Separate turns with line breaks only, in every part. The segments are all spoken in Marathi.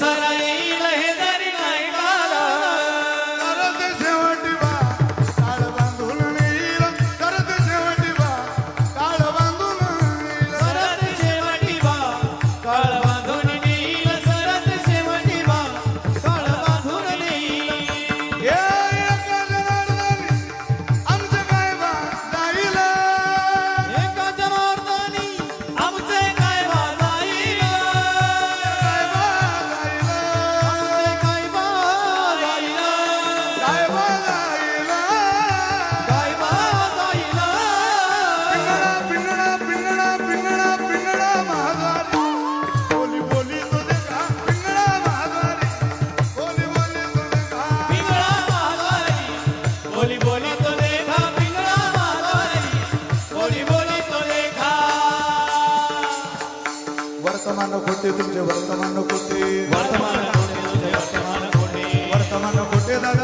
sarai
ವರ್ತಮಾನ ಕೊಟ್ಟೆ ತುಂಜ ವರ್ತಮಾನ ಕೊಟ್ಟೆ
ವರ್ತಮಾನ ಕೊಟ್ಟೆ
ವರ್ತಮಾನ ಕೊಟ್ಟೆ ದಾಗ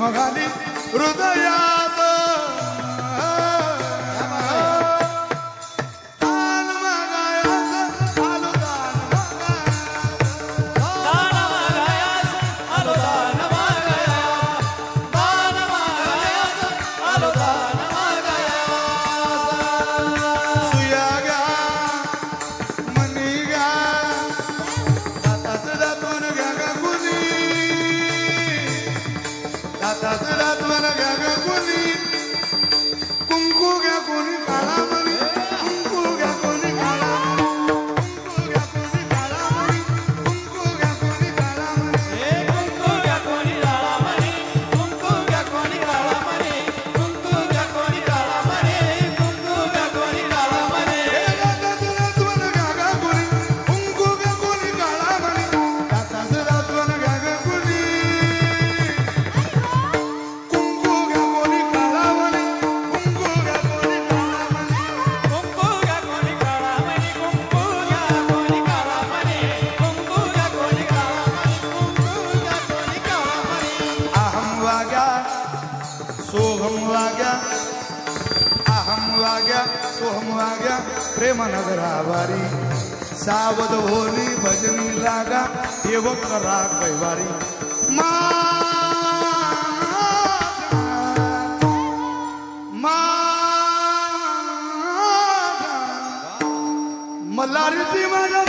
magali rudaya सोहम आ गया प्रेम नगरावारी सावध होली भजनी लागा एव करा कैवारी मा मल्हारी ती माझा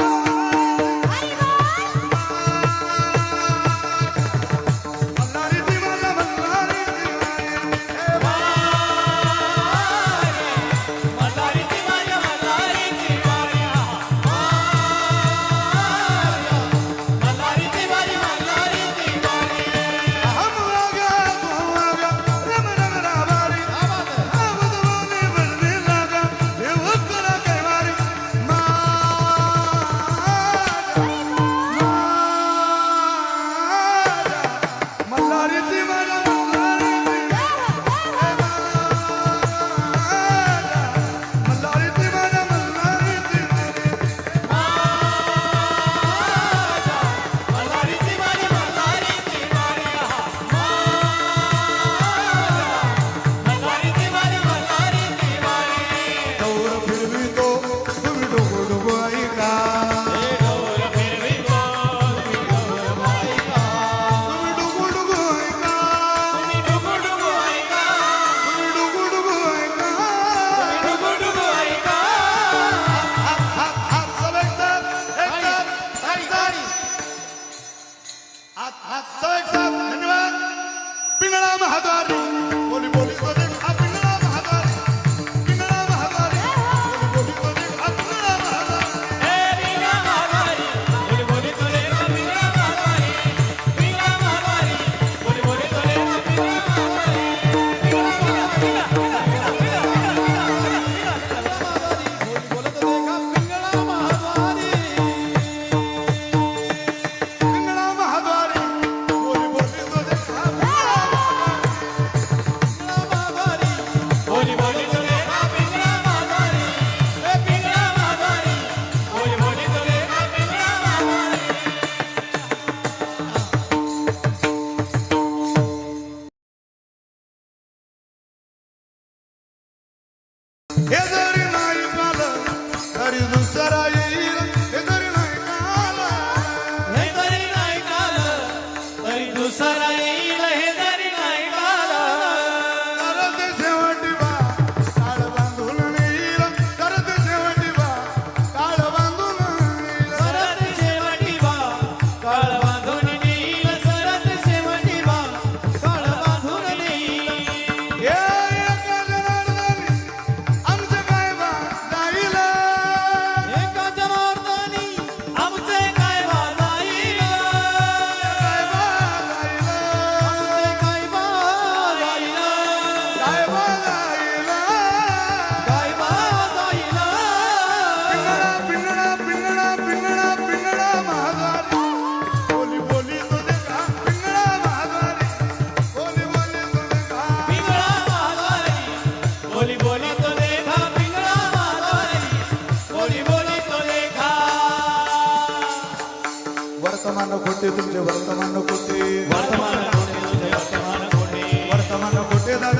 ವರ್ತಮಾನ ಕೊಟ್ಟೆ ತುಮಚೆ ವರ್ತಮಾನ ಕೊಟ್ಟೆ ವರ್ತಮಾನ
ಕೊಟ್ಟೆ ವರ್ತಮಾನ ಕೊಟ್ಟೆ
ವರ್ತಮಾನ ಕೊಟ್ಟೆ ದಾದ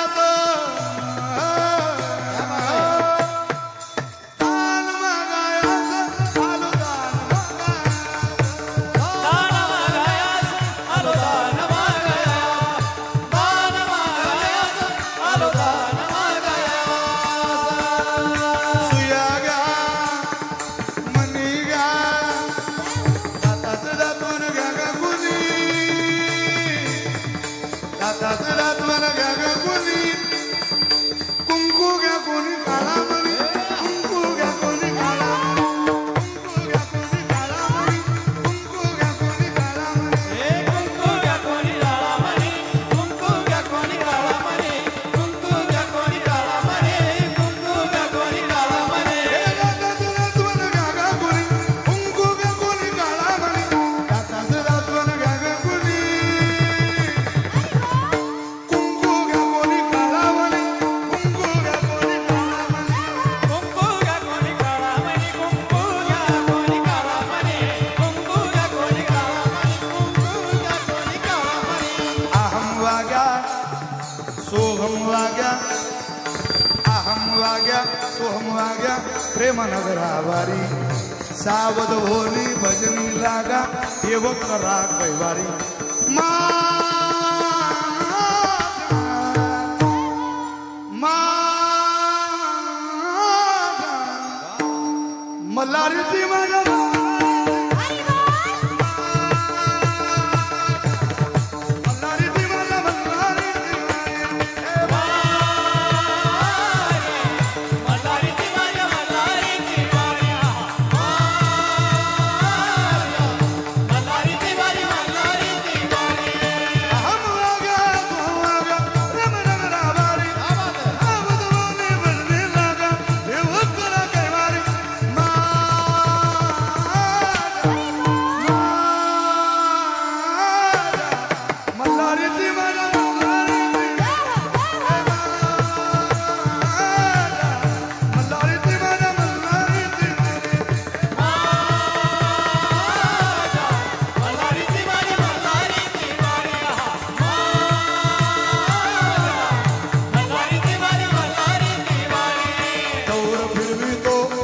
सोहम वाग्या प्रेम नगरावारी सावध होली भजनी लागा देव करा कैवारी. मा मल्हारी ती Santo